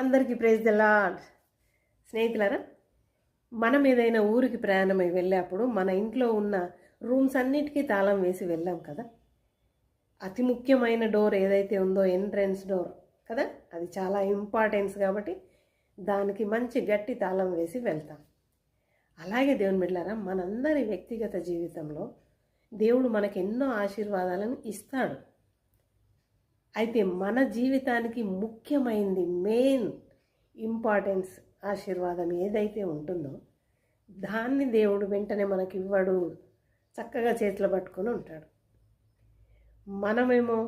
అందరికీ praise the స్నేహితులారా మనం ఏదైనా ఊరికి ప్రయాణమై వెళ్ళేప్పుడు మన ఇంట్లో ఉన్న రూమ్స్ అన్నిటికీ తాళం వేసి వెళ్ళాం కదా. అతి ముఖ్యమైన డోర్ ఏదైతే ఉందో ఎంట్రన్స్ డోర్ కదా అది చాలా ఇంపార్టెన్స్ కాబట్టి దానికి మంచి గట్టి తాళం వేసి వెళ్తాం. అలాగే దేవుని బిడ్డారా మనందరి వ్యక్తిగత జీవితంలో దేవుడు మనకు ఎన్నో ఆశీర్వాదాలను ఇస్తాడు. అయితే మన జీవితానికి ముఖ్యమైనది మెయిన్ ఇంపార్టెన్స్ ఆశీర్వాదం ఏదైతే ఉంటుందో దాన్ని దేవుడు వెంటనే మనకి ఇవ్వడు. చక్కగా చేతిలో పట్టుకొని ఉంటాడు. మనమేమో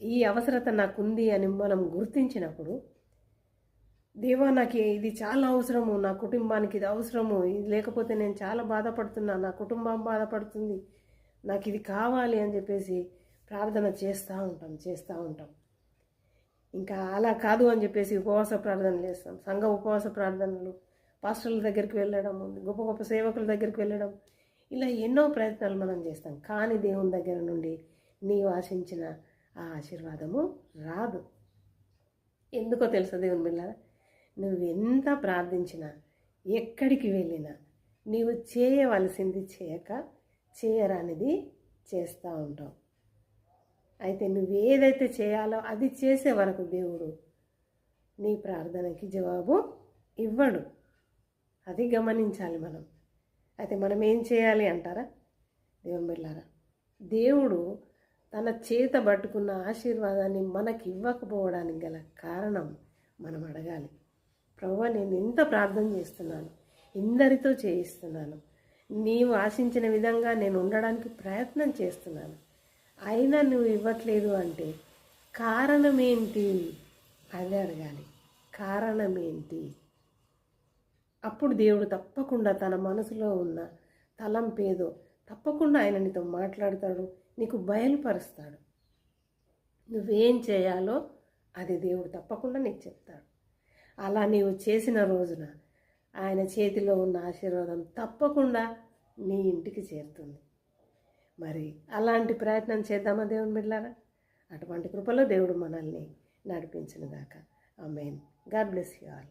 ఈ అవసరత నాకుంది అని మనం గుర్తించినప్పుడు దేవా నాకు ఇది చాలా అవసరము నా కుటుంబానికి ఇది అవసరము ఇది లేకపోతే నేను చాలా బాధపడుతున్నా నా కుటుంబం బాధపడుతుంది నాకు ఇది కావాలి అని చెప్పేసి ప్రార్థన చేస్తూ ఉంటాం చేస్తూ ఉంటాం. ఇంకా అలా కాదు అని చెప్పేసి ఉపవాస ప్రార్థనలు చేస్తాం. సంఘ ఉపవాస ప్రార్థనలు పాస్టర్ల దగ్గరికి వెళ్ళడం గొప్ప గొప్ప సేవకుల దగ్గరికి వెళ్ళడం ఇలా ఎన్నో ప్రయత్నాలు మనం చేస్తాం. కానీ దేవుని దగ్గర నుండి నీవు ఆశించిన ఆ ఆశీర్వాదము రాదు. ఎందుకో తెలుసా దేవుని బిళ్ళారా? నువ్వు ఎంత ప్రార్థించినా ఎక్కడికి వెళ్ళినా నీవు చేయవలసింది చేయక చేయరానిది చేస్తూ ఉంటావు. అయితే నువ్వు ఏదైతే చేయాలో అది చేసే వరకు దేవుడు నీ ప్రార్థనకి జవాబు ఇవ్వడు. అది గమనించాలి మనం. అయితే మనం ఏం చేయాలి అంటారా? దేవుని బిళ్ళారా దేవుడు తన చేత పట్టుకున్న ఆశీర్వాదాన్ని మనకి ఇవ్వకపోవడానికి గల కారణం మనం అడగాలి. ప్రభు నేను ఎంత ప్రార్థన చేస్తున్నాను ఇందరితో చేయిస్తున్నాను నీవు ఆశించిన విధంగా నేను ఉండడానికి ప్రయత్నం చేస్తున్నాను. అయినా నువ్వు ఇవ్వట్లేదు అంటే కారణం ఏంటి అది అడగాలి. కారణం ఏంటి అప్పుడు దేవుడు తప్పకుండా తన మనసులో ఉన్న తలంపేదో తప్పకుండా ఆయన నీతో మాట్లాడతాడు నీకు బయలుపరుస్తాడు. నువ్వేం చేయాలో అది దేవుడు తప్పకుండా నీకు చెప్తాడు. అలా నీవు చేసిన రోజున ఆయన చేతిలో ఉన్న ఆశీర్వాదం తప్పకుండా నీ ఇంటికి చేరుతుంది. మరి అలాంటి ప్రయత్నం చేద్దామా దేవుని బిడ్డారా అటువంటి కృపలో దేవుడు మనల్ని నడిపించిన దాకా may God bless you all.